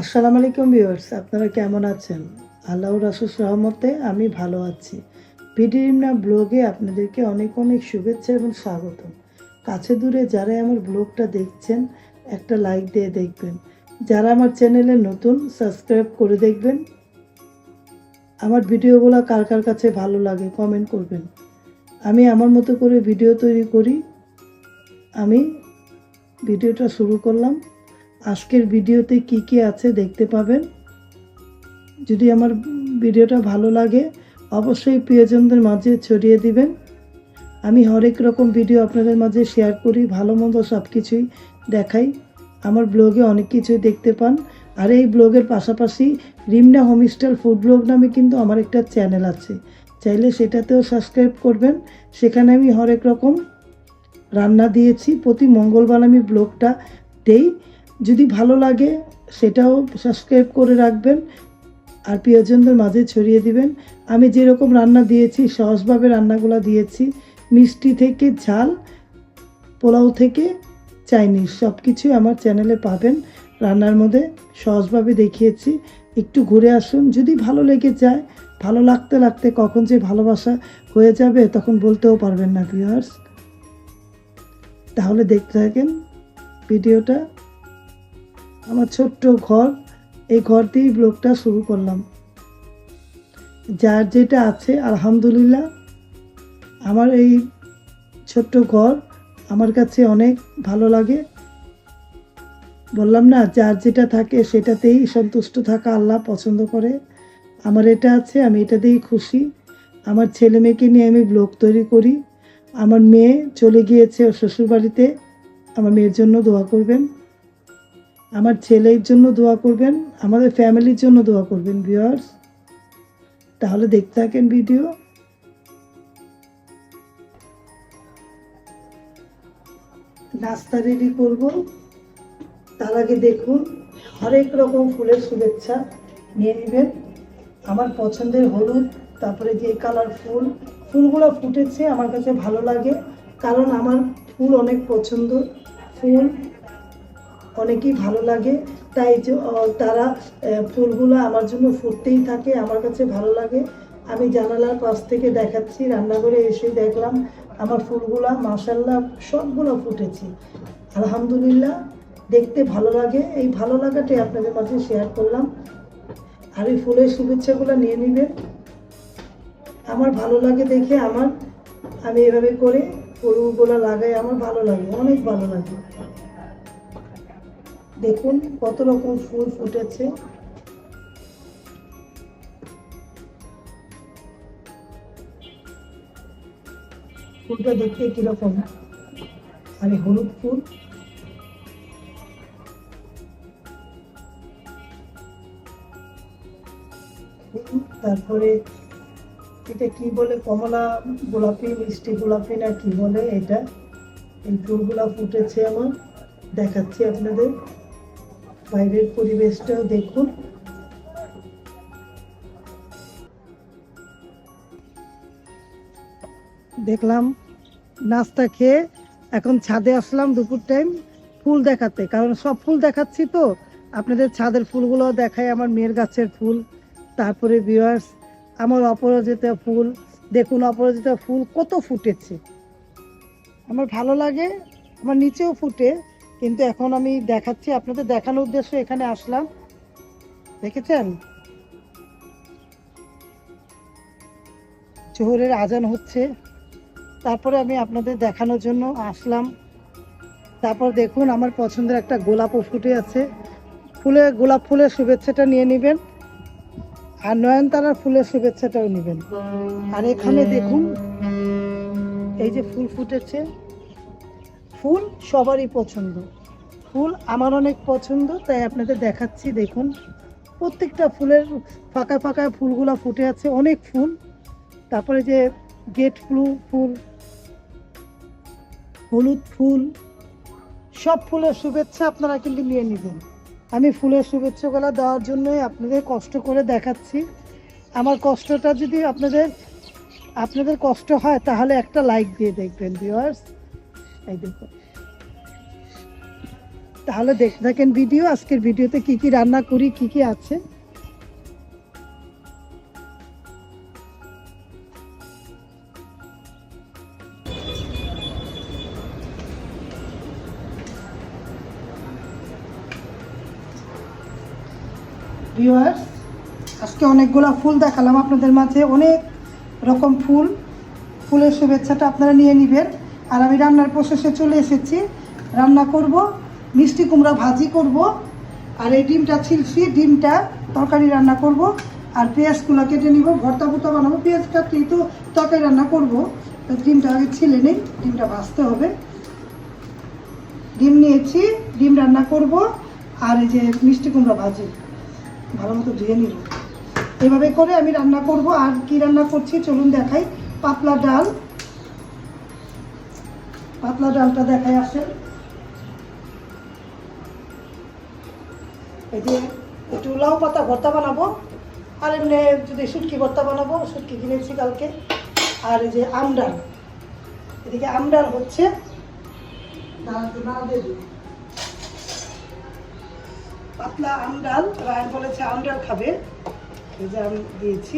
আসসালামু আলাইকুম ভিউয়ার্স, আপনারা কেমন আছেন? আল্লাহ রাসুল সহমতে আমি ভালো আছি। পিডিরিমনা ব্লগে আপনাদেরকে অনেক অনেক শুভেচ্ছা এবং স্বাগত কাছে দূরে যারা আমার ব্লগটা দেখছেন, একটা লাইক দিয়ে দেখবেন। যারা আমার চ্যানেলে নতুন, সাবস্ক্রাইব করে দেখবেন। আমার ভিডিওগুলো কার কার কাছে ভালো লাগে কমেন্ট করবেন। আমি আমার মতো করে ভিডিও তৈরি করি। আমি ভিডিওটা শুরু করলাম। আজকের ভিডিওতে কি কি আছে দেখতে পাবেন? যদি আমার ভিডিওটা ভালো লাগে, অবশ্যই প্রিয়জনদের মাঝে ছড়িয়ে দিবেন। আমি হরেক রকম ভিডিও আপনাদের মাঝে শেয়ার করি, ভালো মন্দ সব কিছুই দেখাই। আমার ব্লগে অনেক কিছুই দেখতে পান। আর এই ব্লগের পাশাপাশি রিমনা হোমস্টাইল ফুড ব্লগ নামে কিন্তু আমার একটা চ্যানেল আছে। চাইলে সেটাতেও সাবস্ক্রাইব করবেন। সেখানে আমি হরেক রকম রান্না দিয়েছি। প্রতি মঙ্গলবার আমি ব্লগটা দেই। যদি ভালো লাগে, সেটাও সাবস্ক্রাইব করে রাখবেন আর প্রিয়জনদের মাঝে ছড়িয়ে দিবেন। আমি যেরকম রান্না দিয়েছি, সহজভাবে রান্নাগুলো দিয়েছি, মিষ্টি থেকে ঝাল, পোলাও থেকে চাইনিজ সব কিছুই আমার চ্যানেলে পাবেন। রান্নার মধ্যে সহজভাবে দেখিয়েছি। একটু ঘুরে আসুন, যদি ভালো লেগে যায়, ভালো লাগতে লাগতে কখন যে ভালোবাসা হয়ে যাবে, তখন বলতেও পারবেন না ভিউয়ার্স তাহলে দেখতে থাকেন, ভিডিওটা আমার ছোট্ট ঘর, এই ঘর দিয়েই ব্লগটা শুরু করলাম। যার যেটা আছে, আলহামদুলিল্লাহ, আমার এই ছোট্ট ঘর আমার কাছে অনেক ভালো লাগে। বললাম না, যার যেটা থাকে সেটাতেই সন্তুষ্ট থাকা আল্লাহ পছন্দ করে। আমার এটা আছে, আমি এটাতেই খুশি। আমার ছেলে মেয়েকে নিয়ে আমি ব্লগ তৈরি করি। আমার মেয়ে চলে গিয়েছে ওর শ্বশুরবাড়িতে। আমার মেয়ের জন্য দোয়া করবেন। আমার ছেলের জন্য দোয়া করবেন, আমাদের ফ্যামিলির জন্য দোয়া করবেন ভিউয়ার্স তাহলে দেখতে থাকেন ভিডিও নাস্তা রেডি করব। তার আগে দেখুন হরেক রকম ফুলের শুভেচ্ছা নিয়ে নেবেন। আমার পছন্দের হলুদ, তারপরে যে কালার ফুল, ফুলগুলো ফুটেছে, আমার কাছে ভালো লাগে। কারণ আমার ফুল অনেক পছন্দ। ফুল অনেকেই ভালো লাগে। তাই তারা ফুলগুলো আমার জন্য ফুটতেই থাকে, আমার কাছে ভালো লাগে। আমি জানালার পাশ থেকে দেখাচ্ছি, রান্নাঘরে এসে দেখলাম আমার ফুলগুলা মাসাল্লাহ সবগুলো ফুটেছে। আলহামদুলিল্লাহ, দেখতে ভালো লাগে। এই ভালো লাগাটাই আপনাদের মাঝে শেয়ার করলাম। আর এই ফুলের শুভেচ্ছাগুলো নিয়ে নেবেন। আমার ভালো লাগে দেখে, আমার, আমি এভাবে করে ফুলগুলো লাগাই, আমার ভালো লাগে, অনেক ভালো লাগে। দেখুন কত রকম ফুল ফুটেছে। ফুলটা দেখতে কীরকম? এই হলুদ ফুল। তারপরে এটা কি বলে, কমলা গোলাপি, মিষ্টি গোলাপি না কি বলে এটা? এই ফুলগুলা ফুটেছে আমার, দেখাচ্ছি আপনাদের। বাইরের পরিবেশটাও দেখুন। দেখলাম নাস্তা খেয়ে এখন ছাদে আসলাম দুপুর টাইম ফুল দেখাতে, কারণ সব ফুল দেখাচ্ছি তো। আপনাদের ছাদের ফুলগুলো দেখায় আমার মেয়ের গাছের ফুল, তারপরে ভিউয়ার্স আমার অপরাজিতা ফুল, দেখুন অপরাজিতা ফুল কত ফুটেছে। আমার ভালো লাগে, আমার নিচেও ফুটে। কিন্তু এখন আমি দেখাচ্ছি, আপনাদের দেখানোর উদ্দেশ্যে এখানে আসলাম। দেখেছেন? জোহরের আজান হচ্ছে। তারপরে আমি আপনাদের দেখানোর জন্য আসলাম। তারপর দেখুন, আমার পছন্দের একটা গোলাপও ফুটে আছে। ফুলে, গোলাপ ফুলের শুভেচ্ছাটা নিয়ে নেবেন। আর নয়নতারার ফুলের শুভেচ্ছাটাও নেবেন। আর এখানে দেখুন, এই যে ফুল ফুটেছে। ফুল সবারই পছন্দ। ফুল আমার অনেক পছন্দ, তাই আপনাদের দেখাচ্ছি, দেখুন। প্রত্যেকটা ফুলের ফাঁকা ফাঁকা ফুলগুলো ফুটে আছে, অনেক ফুল। তারপরে যে গেট ফ্লু ফুল, হলুদ ফুল, সব ফুলের শুভেচ্ছা আপনারা কিন্তু নিয়ে নেবেন। আমি ফুলের শুভেচ্ছাগুলো দেওয়ার জন্যই আপনাদের কষ্ট করে দেখাচ্ছি। আমার কষ্টটা যদি আপনাদের আপনাদের কষ্ট হয়, তাহলে একটা লাইক দিয়ে দেখবেন ভিউয়ার্স তাহলে দেখতে থাকেন ভিডিও, আজকের ভিডিওতে কি কি রান্না করি, কি কি আছে? আজকে অনেকগুলো ফুল দেখালাম আপনাদের মাঝে। অনেক রকম ফুল। ফুলের শুভেচ্ছাটা আপনারা নিয়ে নেবেন। আর আমি রান্নার প্রসেসে চলে এসেছি। রান্না করব, মিষ্টি কুমড়া ভাজি করব, আর এই ডিমটা ছিলছি, ডিমটা তরকারি রান্না করব, আর পেঁয়াজগুলো কেটে নিব, ভর্তা ভুর্তা বানাবো, পেঁয়াজ কাটলেই তো তরকারি রান্না করব। তো ডিমটা আগে ছিলে নেই, ডিমটা ভাজতে হবে। ডিম নিয়েছি, ডিম রান্না করব, আর এই যে মিষ্টি কুমড়া ভাজি ভালো মতো ধুয়ে নিল এভাবে করে আমি রান্না করব, আর কি রান্না করছি চলুন দেখাই, পাতলা ডাল। পাতলা ডালটা দেখাই আসেন। এই যে একটু লাউ পাতা ভর্তা বানাবো, আর এমনি যদি শুটকি ভর্তা বানাবো সুটকি কিনেছি কালকে। আর এই যে আমডাল এদিকে আমডাল হচ্ছে। পাতলা আম ডাল রায়ন বলেছে আম ডাল খাবে। এই যে আমি দিয়েছি,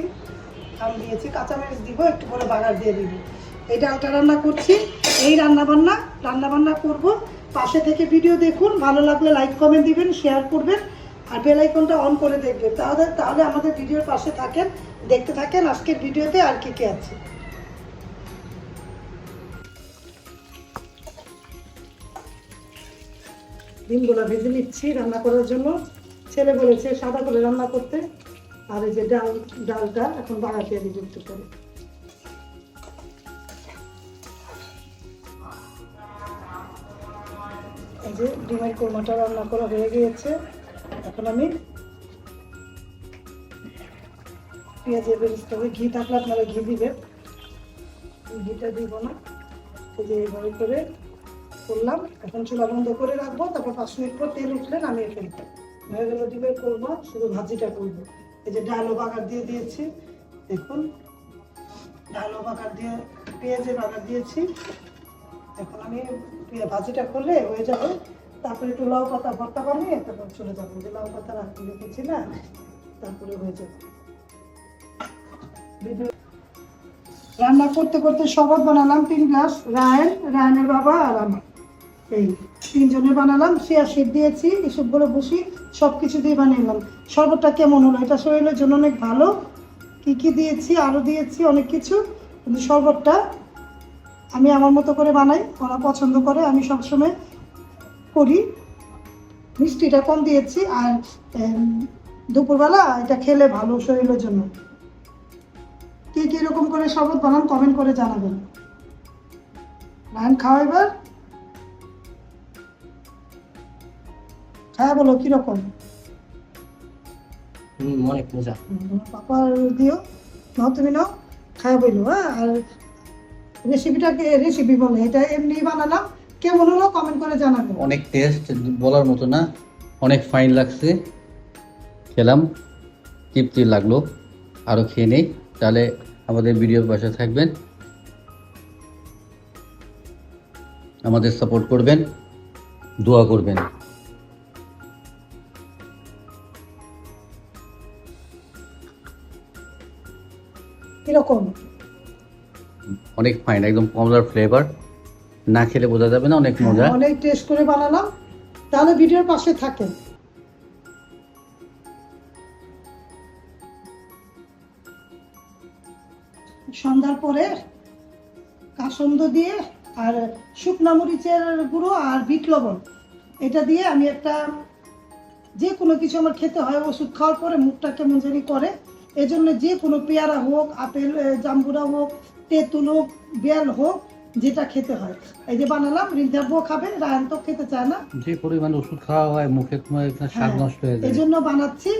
আম দিয়েছি, কাঁচামরিচ দিব, একটু করে বাগার দিয়ে দিব। এই ডালটা রান্না করছি। এই রান্না বান্না রান্না বান্না করব। পাশে থেকে ভিডিও দেখুন, ভালো লাগলে লাইক কমেন্ট দিবেন শেয়ার করবেন, আর বেল আইকনটা অন করে দেখবেন। তাহলে তাহলে আমাদের ভিডিওর পাশে থাকেন, দেখতে থাকেন আজকের ভিডিওতে আর কি কি আছে। ডিমগুলো ভেজে নিচ্ছি রান্না করার জন্য। ছেলে বলেছে সাদা করে রান্না করতে। আর এই যে ডাল, ডালটা এখন বাড়াতে দিই একটু করে যে ডিমের কোরমাটা রান্না করা হয়ে গিয়েছে। এখন আমি পেঁয়াজের বেরেস্তা ঘি থাকলে আপনারা ঘি দিবেন। ঘিটা দিব না। এই যে এইভাবে করে করলাম। এখন চুলা বন্ধ করে রাখব। তারপর পাঁচ মিনিট পর তেল উঠলে নামিয়ে ফেলব। হয়ে গেল ডিমের কোরমা। শুধু ভাজিটা করব। এই যে ডালও বাগার দিয়ে দিয়েছি। দেখুন ডালও বাগার দিয়ে, পেঁয়াজের বাগার দিয়েছি। এখন আমি ভাজিটা করলে হয়ে যাবে। তারপরে একটু লাউ পাতা, ভর্তা বানিয়ে তারপর চলে যাব। যে লাউ পাতা রাখতে রেখেছি না? তারপরে হয়ে যাবে। রান্না করতে করতে শরবত বানালাম, তিন গ্লাস। রায়ন রায়নের বাবা আর আমার। এই তিনজনে বানালাম, শিয়া শীত দিয়েছি এসবগুলো বসি সব কিছু দিয়ে বানিয়ে শরবতটা কেমন হলো? এটা শরীরের জন্য অনেক ভালো। কি কি দিয়েছি? আরও দিয়েছি, অনেক কিছু। কিন্তু শরবতটা আমি আমার মতো করে বানাই ওরা পছন্দ করে আমি সবসময় করি। মিষ্টিটা কম দিয়েছি আর দুপুরবেলা এটা খেলে ভালো শরীরের জন্য। কে কীরকম করে শরবত বানান কমেন্ট করে জানাবেন। রায়ন খাও এবার। হ্যাঁ বলো কীরকম অনেক মজা। দিও। নাও তুমি নাও। খাওয়া বলল হ্যাঁ আর রেসিপিটাকে রেসিপি বলে এটা এমনি বানালাম। কেমন হলো কমেন্ট করে জানাবেন। অনেক টেস্ট বলার মতো না অনেক ফাইন লাগছে। খেলাম তৃপ্তি লাগল। আরও খেয়ে নেই তাহলে আমাদের ভিডিওর পাশে থাকবেন। আমাদের সাপোর্ট করবেন দোয়া করবেন। কীরকম অনেক ফাইন একদম কমলার ফ্লেভার না খেলে বোঝা যাবে না, অনেক মজা। অনেক টেস্ট করে বানালাম। তাহলে ভিডিওর পাশে থাকেন। সন্ধ্যার পরে কাসন্দ দিয়ে আর শুকনা মরিচের গুঁড়ো আর বিট লবণ। এটা দিয়ে আমি একটা যে কোনো কিছু আমার খেতে হয় ওষুধ খাওয়ার পরে মুখটা কেমন জানি করে। এজন্য যে কোনো পেয়ারা হোক, আপেল জাম্বুরা হোক তেঁতুল হোক বেল হোক যেটা খেতে হয়। এই যে বানালাম রিন্ধাবও খাবেন রায়ন তো খেতে চায় না। যে পরিমাণ ওষুধ খাওয়া হয় মুখে স্বাদ হ্যাঁ, নষ্ট হয়ে যায়। এই জন্য বানাচ্ছি।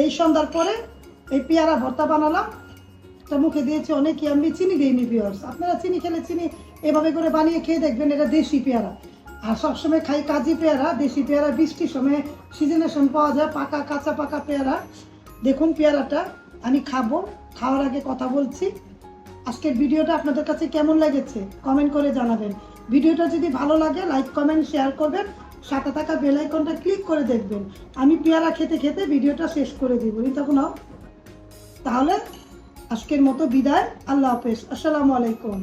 এই সন্ধ্যার পরে এই পেয়ারা ভর্তা বানালাম। এটা মুখে দিয়েছি অনেক আমি চিনি দিইনি ভিউয়ার্স আপনারা চিনি খেলে চিনি এভাবে করে বানিয়ে খেয়ে দেখবেন এটা দেশি পেয়ারা। আর সবসময় খাই কাজি পেয়ারা দেশি পেয়ারা। বৃষ্টির সময় সিজনের সময় পাওয়া যায় পাকা কাঁচা পাকা পেয়ারা। দেখুন পেয়ারাটা আমি খাব। খাওয়ার আগে কথা বলছি। আজকের ভিডিওটা আপনাদের কাছে কেমন লেগেছে? কমেন্ট করে জানাবেন। ভিডিওটা যদি ভালো লাগে লাইক কমেন্ট শেয়ার করবেন। সাথে থাকা বেল আইকনটা ক্লিক করে দেখবেন। আমি পেয়ারা খেতে খেতে ভিডিওটা শেষ করে দিব। তখন তাহলে আজকের মতো বিদায়। আল্লাহ হাফেজ। আসসালামু আলাইকুম।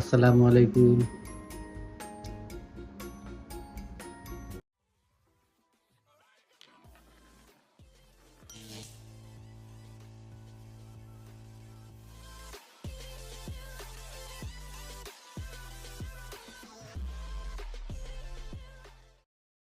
আসসালামু আলাইকুম।